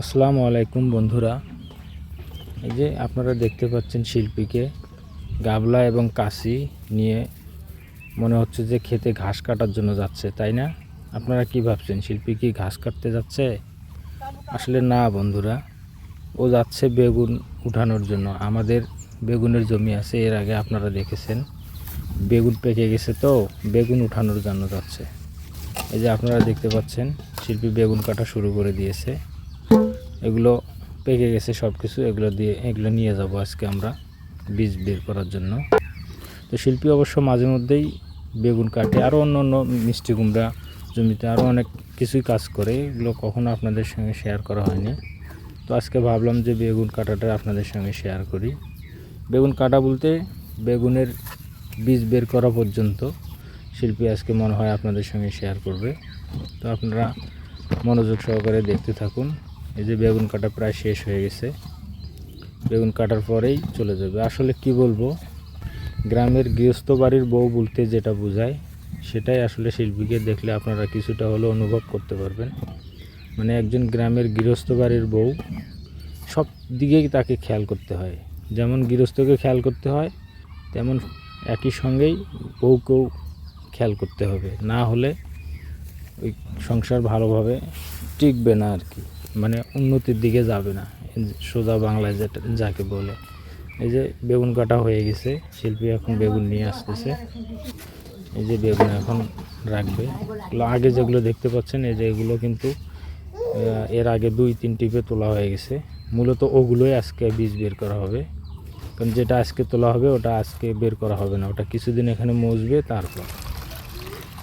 আসসালামু আলাইকুম বন্ধুরা। এই যে আপনারা দেখতে পাচ্ছেন শিল্পীকে গাবলা এবং কাশি নিয়ে মনে হচ্ছে যে খেতে ঘাস কাটার জন্য যাচ্ছে, তাই না? আপনারা কি ভাবছেন, শিল্পী কি ঘাস কাটতে যাচ্ছে? আসলে না বন্ধুরা, ও যাচ্ছে বেগুন উঠানোর জন্য। আমাদের বেগুনের জমি আছে, এর আগে আপনারা দেখেছেন। বেগুন পেকে গেছে তো, বেগুন উঠানোর জন্য যাচ্ছে। এই যে আপনারা দেখতে পাচ্ছেন, শিল্পী বেগুন কাটা শুরু করে দিয়েছে। এগুলো পেকে গেছে সব কিছু এগুলো দিয়ে, এগুলো নিয়ে যাব আজকে আমরা বীজ বের করার জন্য। তো শিল্পী অবশ্য মাঝে মধ্যেই বেগুন কাটে আরও অন্য অন্য মিষ্টি কুমড়া জমিতে আরও অনেক কিছুই কাজ করে, এগুলো কখনো আপনাদের সঙ্গে শেয়ার করা হয়নি। তো আজকে ভাবলাম যে বেগুন কাটাটা আপনাদের সঙ্গে শেয়ার করি। বেগুন কাটা বলতে বেগুনের বীজ বের করা পর্যন্ত শিল্পী আজকে মনে হয় আপনাদের সঙ্গে শেয়ার করবে। তো আপনারা মনোযোগ সহকারে দেখতে থাকুন। এই যে বেগুন কাটা প্রায় শেষ হয়ে গেছে। বেগুন কাটার পরেই চলে যাবে। আসলে কি বলব, গ্রামের গৃহস্থ বাড়ির বউ বলতে যেটা বোঝায়, সেটাই আসলে শিল্পীকে দেখলে আপনারা কিছুটা হলেও অনুভব করতে পারবেন। মানে একজন গ্রামের গৃহস্থ বাড়ির বউ, সব দিকেই তাকে খেয়াল করতে হয়। যেমন গৃহস্থকে খেয়াল করতে হয়, তেমন একই সঙ্গেই বউকেও খেয়াল করতে হবে। না হলে ওই সংসার ভালোভাবে টিকবে না আর কি। মানে উন্নতির দিকে যাবে না। সোজা বাংলায় যেটা যাকে বলে। এই যে বেগুন কাটা হয়ে গেছে। শিল্পী এখন বেগুন নিয়ে আসতেছে। এই যে বেগুন এখন রাখবে। আগে যেগুলো দেখতে পাচ্ছেন, এই যে এগুলো কিন্তু এর আগে দুই তিন টিপে তোলা হয়ে গেছে। মূলত ওগুলোই আজকে বীজ বের করা হবে। কারণ যেটা আজকে তোলা হবে, ওটা আজকে বের করা হবে না। ওটা কিছুদিন এখানে মজবে, তারপর।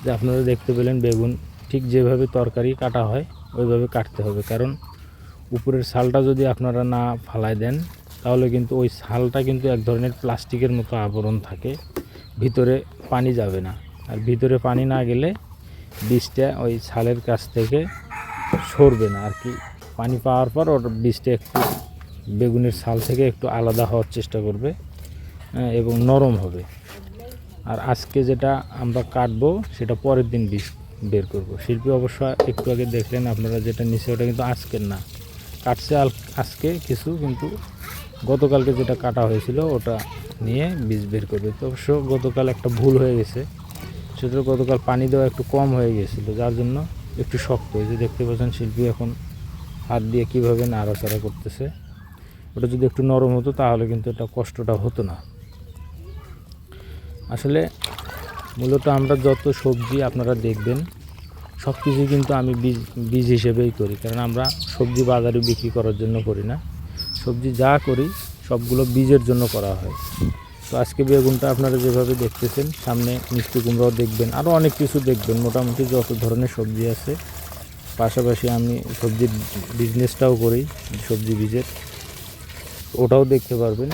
যে আপনারা দেখতে পেলেন বেগুন ঠিক যেভাবে তরকারি কাটা হয় ওইভাবে কাটতে হবে। কারণ উপরের ছালটা যদি আপনারা না ফালাই দেন তাহলে কিন্তু ওই ছালটা কিন্তু এক ধরনের প্লাস্টিকের মতো আবরণ থাকে। ভিতরে পানি যাবে না। আর ভিতরে পানি না গেলে বীজটা ওই ছালের কাছ থেকে সরবে না। আর কি পানি পাওয়ার পর ওর বীজটা একটু বেগুনের ছাল থেকে একটু আলাদা হওয়ার চেষ্টা করবে হ্যাঁ, এবং নরম হবে। আর আজকে যেটা আমরা কাটবো সেটা পরের দিন বীজ। বের করব। শিল্পী অবশ্য একটু আগে দেখলেন আপনারা যেটা নিচে, ওটা কিন্তু আজকের না। কাটছে আজকে কিছু, কিন্তু গতকালকে যেটা কাটা হয়েছিল, ওটা নিয়ে বীজ বের করবে। তো অবশ্য গতকাল একটা ভুল হয়ে গেছে। সেটা গতকাল পানি দেওয়া একটু কম হয়ে গেছিল, যার জন্য একটু শক্ত। হয়েছে দেখতে পাচ্ছেন, শিল্পী এখন হাত দিয়ে কীভাবে নাড়াচাড়া করতেছে। ওটা যদি একটু নরম হতো, তাহলে কিন্তু এটা কষ্টটা হতো না। আসলে মূলত আমরা যত সবজি আপনারা দেখবেন, সব কিছুই কিন্তু আমি বীজ বীজ হিসেবেই করি। কারণ আমরা সবজি বাজারে বিক্রি করার জন্য করি না। সবজি যা করি, সবগুলো বীজের জন্য করা হয়। তো আজকে বেগুনটা আপনারা যেভাবে দেখতেছেন, সামনে মিষ্টি কুমড়াও দেখবেন আরও অনেক কিছু দেখবেন। মোটামুটি যত ধরনের সবজি আছে, পাশাপাশি আমি সবজির বিজনেসটাও করি, সবজি বীজের। ওটাও দেখতে পারবেন।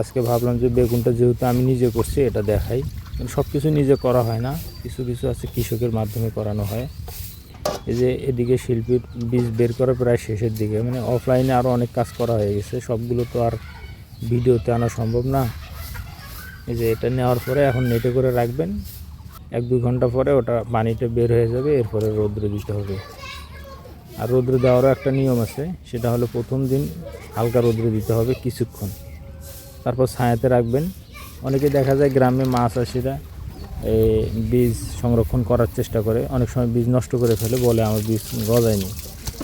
আজকে ভাবলাম যে বেগুনটা যেহেতু আমি নিজে করছি, এটা দেখাই। সব কিছু নিজে করা হয় না। কিছু কিছু আছে কৃষকের মাধ্যমে করানো হয়। এই যে এদিকে শিল্পীর বীজ বের করা প্রায় শেষের দিকে। মানে অফলাইনে আরও অনেক কাজ করা হয়ে গেছে। সবগুলো তো আর ভিডিওতে আনা সম্ভব না। এই যে এটা নেওয়ার পরে এখন নেটে করে রাখবেন। এক দুই ঘণ্টা পরে ওটা পানিটা বের হয়ে যাবে, এরপরে রৌদ্রে দিতে হবে। আর রৌদ্রে দেওয়ারও একটা নিয়ম আছে। সেটা হলো প্রথম দিন হালকা রৌদ্রে দিতে হবে কিছুক্ষণ। তারপর ছায়াতে রাখবেন। অনেকে দেখা যায় গ্রামে মাছ চাষিরা এই বীজ সংরক্ষণ করার চেষ্টা করে। অনেক সময় বীজ নষ্ট করে ফেলে বলে আমার বীজ গজায়নি।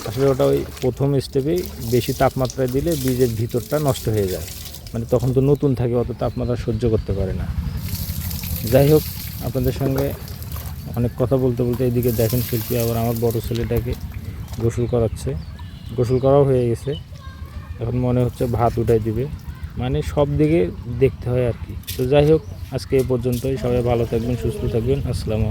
আসলে ওটা ওই প্রথম স্টেপেই বেশি তাপমাত্রায় দিলে বীজের ভিতরটা নষ্ট হয়ে যায়। মানে তখন তো নতুন থাকে, অত তাপমাত্রা সহ্য করতে পারে না। যাই হোক, আপনাদের সঙ্গে অনেক কথা বলতে বলতে এদিকে দেখেন শিল্পী আবার আমার বড় ছেলেটাকে গোসল করাচ্ছে। গোসল করাও হয়ে গেছে। এখন মনে হচ্ছে ভাত উঠাই দিবে। মানে সব দিকে দেখতে হয় আর কি। তো যাই হোক, আজকে এ পর্যন্তই। সবাই ভালো থাকবেন, সুস্থ থাকবেন। আসসালামু